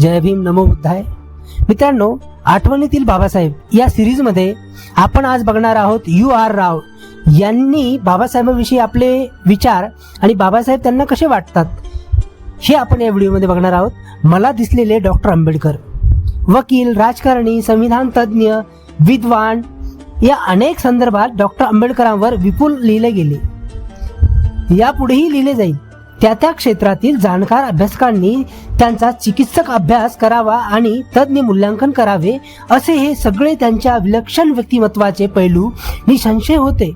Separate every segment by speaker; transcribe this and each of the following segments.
Speaker 1: जय भीम नमो बुद्धाय. मित्रांनो आठवणीतील बाबासाहेब या सिरीजमध्ये आपण आज बघणार आहोत यू आर राव. यांनी बाबासाहेबांविषयी आपले विचार आणि बाबासाहेब त्यांना कसे वाटतात हे आपण या व्हिडिओमध्ये बघणार आहोत. मला दिसलेले डॉक्टर आंबेडकर वकील राजकारणी संविधान तज्ज्ञ विद्वान या अनेक संदर्भात डॉक्टर आंबेडकरांवर विपुल लिहिले गेले. यापुढेही लिहिले जाईल. त्या त्या क्षेत्रातील जाणकार अभ्यासकांनी त्यांचा चिकित्सक अभ्यास करावा आणि तज्ज्ञ मूल्यांकन करावे असे हे सगळे त्यांच्या विलक्षण व्यक्तिमत्वाचे पैलू निसंशय होते.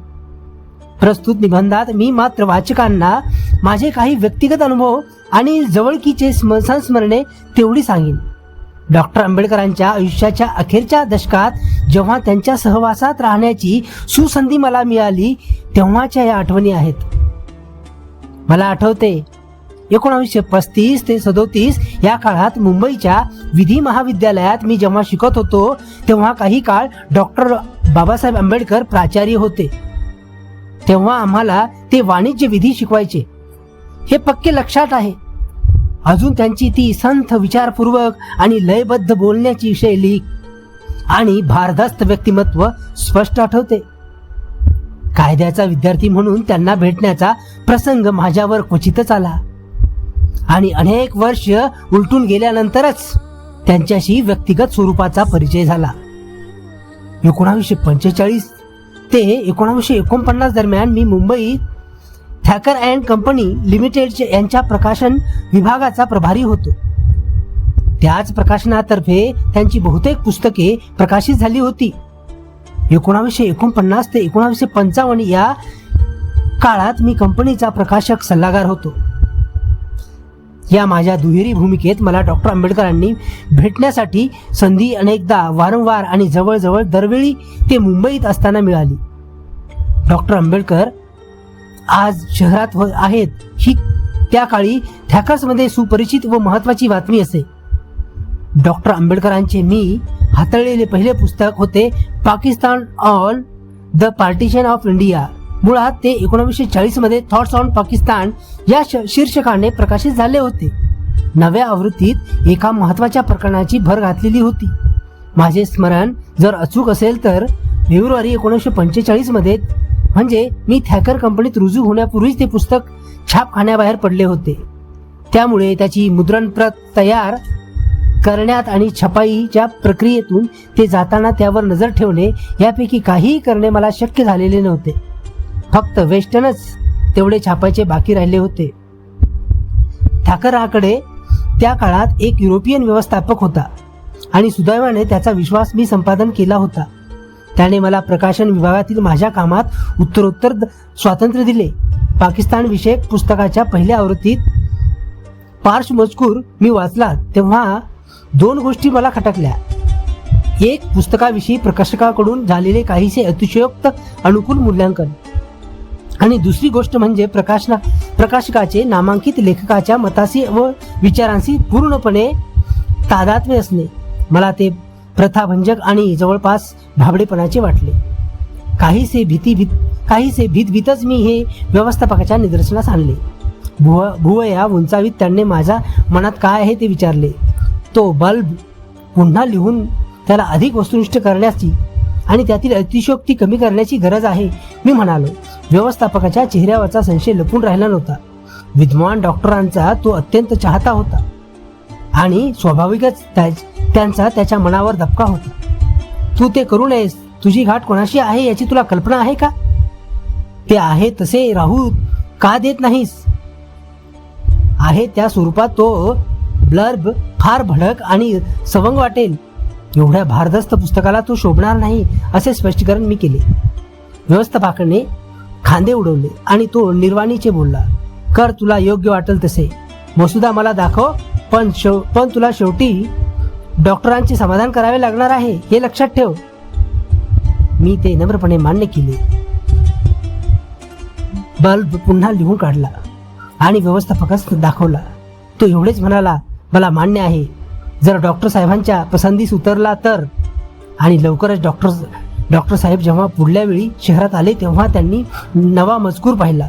Speaker 1: प्रस्तुत निबंधात मी मात्र वाचकांना माझे काही व्यक्तिगत अनुभव आणि जवळकीचे संस्मरणे तेवढी सांगेन. डॉक्टर आंबेडकरांच्या आयुष्याच्या अखेरच्या दशकात जेव्हा त्यांच्या सहवासात राहण्याची सुसंधी मला मिळाली तेव्हाच्या या आठवणी आहेत. मला आठवते एकोणावीसशे पस्तीस ते सदोतीस या काळात मुंबईच्या विधी महाविद्यालयात मी जेव्हा शिकत होतो तेव्हा काही काळ डॉक्टर बाबासाहेब आंबेडकर प्राचार्य होते. तेव्हा आम्हाला ते वाणिज्य विधी शिकवायचे. हे पक्के लक्षात आहे. अजून त्यांची ती संथ विचारपूर्वक आणि लयबद्ध बोलण्याची शैली आणि भारदस्त व्यक्तिमत्व स्पष्ट आठवते. कायद्याचा विद्यार्थी म्हणून त्यांना भेटण्याचा प्रसंग माझ्यावर क्वचितच आला. आणि अनेक वर्ष उलटून गेल्यानंतरच त्यांच्याशी व्यक्तिगत स्वरूपाचा परिचय झाला. एकोणावीसशे पंचेचाळीस ते एकोणावीसशे एकोणपन्नास दरम्यान मी मुंबईत थॅकर अँड कंपनी लिमिटेड यांच्या प्रकाशन विभागाचा प्रभारी होतो. त्याच प्रकाशनातर्फे त्यांची बहुतेक पुस्तके प्रकाशित झाली होती. एकोणावीसशे एकोणपन्नास ते एकोणावीसशे पंचावन्न या काळात मी कंपनीचा प्रकाशक सल्लागार होतो. या माझ्या दुहेरी भूमिकेत मला डॉक्टर आंबेडकरांनी भेटण्यासाठी संधी अनेकदा वारंवार आणि जवळजवळ दरवेळी ते मुंबईत असताना मिळाली. डॉक्टर आंबेडकर आज शहरात व आहेत. ही त्या काळी थॅकर्समध्ये सुपरिचित व महत्वाची बातमी असे. डॉक्टर आंबेडकरांचे मी हाताळलेले पहिले पुस्तक होते Pakistan on the partition of India. मुळात ते एकोणीसशे चाळीसमध्ये थॉट्स ऑन पाकिस्तान या श- शीर्षकाने प्रकाशित झाले होते. नव्या आवृत्तीत एका महत्त्वाच्या प्रकरणाची भर घातलेली होती. माझे स्मरण जर अचूक असेल तर फेब्रुवारी एकोणीसशे पंचेचाळीसमध्ये म्हणजे मी थॅकर कंपनीत रुजू होण्यापूर्वीच ते पुस्तक छापखान्याबाहेर पडले होते. त्यामुळे त्याची मुद्रण प्रत तयार करण्यात आणि छपाईच्या प्रक्रियेतून ते जाताना त्यावर नजर ठेवणे यापैकी काहीही करणे मला शक्य झालेले नव्हते. फक्त वेस्टर्नच तेवढे छापायचे बाकी राहिले होते. ठाकराकडे त्या काळात एक युरोपियन व्यवस्थापक होता आणि सुदैवाने त्याचा विश्वास मी संपादन केला होता. त्याने मला प्रकाशन विभागातील माझ्या कामात उत्तरोत्तर स्वातंत्र्य दिले. पाकिस्तान विषयक पुस्तकाच्या पहिल्या आवृत्तीत पार्श्वमजकूर मी वाचला तेव्हा दोन गोष्टी मला खटकल्या. एक पुस्तकाविषयी प्रकाशकाकडून झालेले काहीसे अतिशयोक्त अनुकूल मूल्यांकन. आणि दुसरी गोष्ट म्हणजे प्रकाशना प्रकाशकाचे नामांकित लेखकाच्या मताशी व विचारांशी पूर्णपणे तादात्म्य असणे. मला ते प्रथाभंजक आणि जवळपास भाबडेपणाचे वाटले. काहीसे भीती भीत काहीसे भीतभीतच मी हे व्यवस्थापकाच्या निदर्शनास आणले. भुव भुवया उंचावीत त्यांनी माझ्या मनात काय आहे ते विचारले. तो बल्ब पुन्हा लिहून त्याला अधिक वस्तुनिष्ठ करण्याची आणि त्यातील अतिशयोक्ती कमी करण्याची गरज आहे मी म्हणालो. व्यवस्थापकाच्या चेहऱ्यावरचा संशय लपून राहिला नव्हता. विद्वान डॉक्टरांचा तो अत्यंत चाहता होता आणि स्वाभाविकच त्या- त्यांचा त्याच्या मनावर धपका होता. तू ते करू नयेस. तुझी घाट कोणाशी आहे याची तुला कल्पना आहे का? ते आहे तसे राहू का देत नाहीस? आहे त्या स्वरूपात तो ब्लर्ब फार भडक आणि सवंग वाटेल. एवढ्या भारदस्त पुस्तकाला तो शोभणार नाही असे स्पष्टीकरण मी केले. व्यवस्थापकाने खांदे उडवले आणि तो निर्वाणीचे बोलला कर तुला योग्य वाटेल तसे. मसुदा मला दाखव पण शेव पण तुला शेवटी डॉक्टरांचे समाधान करावे लागणार आहे हे लक्षात ठेव. मी ते नम्रपणे मान्य केले. बल्ब पुन्हा लिहून काढला आणि व्यवस्थापकास दाखवला. तो एवढेच म्हणाला मला मान्य आहे. जर डॉक्टर साहेबांच्या पसंतीस उतरला तर. आणि लवकरच डॉक्टर डॉक्टर साहेब जेव्हा पुढल्या वेळी शहरात आले तेव्हा त्यांनी नवा मजकूर पाहिला.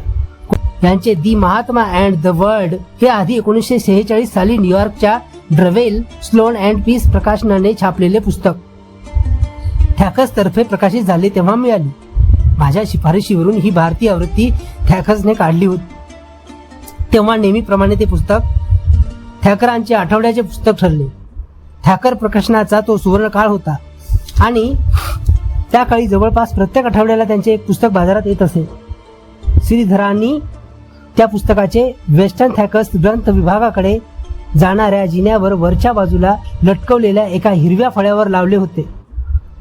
Speaker 1: यांचे the Mahatma and the world हे आधी एकोणीसशे सेहेचाळीस साली न्यूयॉर्कच्या ड्रवेल स्लोन अँड पीस प्रकाशनाने छापलेले पुस्तक. थॅकस तर्फे प्रकाशित झाले तेव्हा मिळाली. माझ्या शिफारशीवरून ही भारतीय आवृत्ती थॅकसने काढली होती. तेव्हा नेहमीप्रमाणे ते पुस्तक थॅकरांचे आठवड्याचे पुस्तक ठरले. थॅकर प्रकाशनाचा तो सुवर्णकाळ होता. आणि त्या काळी जवळपास प्रत्येक आठवड्याला त्यांचे एक पुस्तक बाजारात येत असे. श्रीधरांनी त्या पुस्तकाचे वेस्टर्न थॅकस ग्रंथ विभागाकडे जाणाऱ्या जिन्यावर वरच्या बाजूला लटकवलेल्या एका हिरव्या फळ्यावर लावले होते.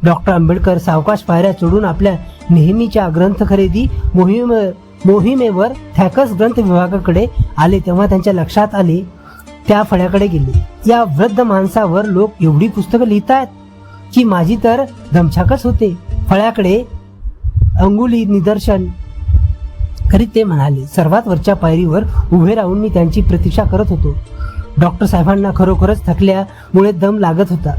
Speaker 1: डॉक्टर आंबेडकर सावकाश पायऱ्या चढून आपल्या नेहमीच्या ग्रंथ खरेदी मोहिमे मोहिमेवर थॅकस ग्रंथ विभागाकडे आले तेव्हा त्यांच्या लक्षात आले त्या फळ्याकडे गेले. या वृद्ध माणसावर लोक एवढी पुस्तकं लिहितायत की माझी तर दमछाकच होते. फळ्याकडे अंगुली निदर्शन करीत ते म्हणाले सर्वात वरच्या पायरीवर उभे राहून मी त्यांची प्रतीक्षा करत होतो. डॉक्टर साहेबांना खरोखरच थकल्यामुळे दम लागत होता.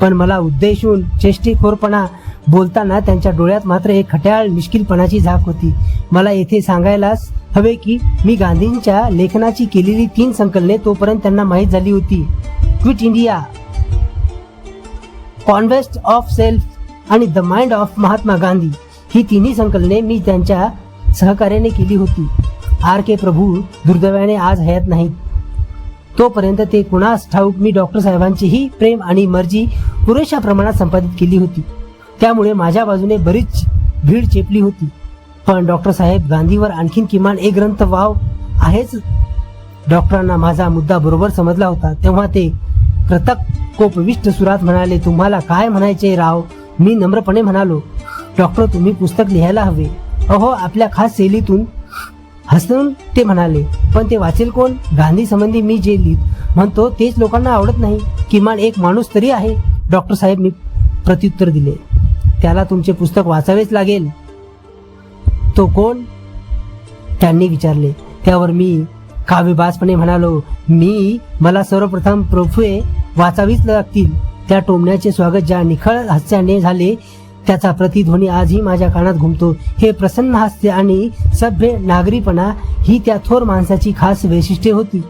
Speaker 1: पण मला उद्देशून चेष्टीखोरपणा बोलताना त्यांच्या डोळ्यात मात्र एक खट्याळ मिश्किलपणाची झाक होती. मला येथे सांगायलाच हवे की मी गांधींच्या लेखनाची केलेली तीन संकलने तोपर्यंत त्यांना माहीत झाली होती. Quit India conquest of self आणि the mind of Mahatma Gandhi ही तिन्ही संकलने मी त्यांच्या सहकार्याने केली होती. आर के प्रभू दुर्दैवाने आज हयात नाहीत. तोपर्यंत ते कुणास ठाऊक मी डॉक्टर साहेबांचीही प्रेम आणि मर्जी पुरेशा प्रमाणात संपादित केली होती. त्यामुळे माझ्या बाजूने बरीच भीड चेपली होती. पण डॉक्टर साहेब गांधीवर आणखीन किमान एक ग्रंथ वाव आहेच. डॉक्टरांना माझा मुद्दा बरोबर समजला होता. तेव्हा ते कृतक कोपविष्ट सुरात म्हणाले तुम्हाला काय म्हणायचे राव? मी नम्रपणे म्हणालो डॉक्टर तुम्ही पुस्तक लिहायला हवे. अहो आपल्या खास शैलीतून हसून ते म्हणाले पण ते वाचेल कोण? गांधी संबंधी मी जे लिहित म्हणतो तेच लोकांना आवडत नाही. किमान एक माणूस तरी आहे. डॉक्टर साहेब मी प्रत्युत्तर दिले. त्याला तुमचे पुस्तक वाचावेच लागेल. तो कोण? त्यांनी विचारले. त्यावर मी काव्यबाजपणे म्हणालो मी मला सर्वप्रथम प्रोफे वाचावीच लागतील. त्या टोमण्याचे स्वागत ज्या निखळ हास्याने झाले त्याचा प्रतिध्वनी आजही माझ्या कानात घुमतो. हे प्रसन्न हास्य आणि सभ्य नागरीपणा ही त्या थोर माणसाची खास वैशिष्ट्ये होती.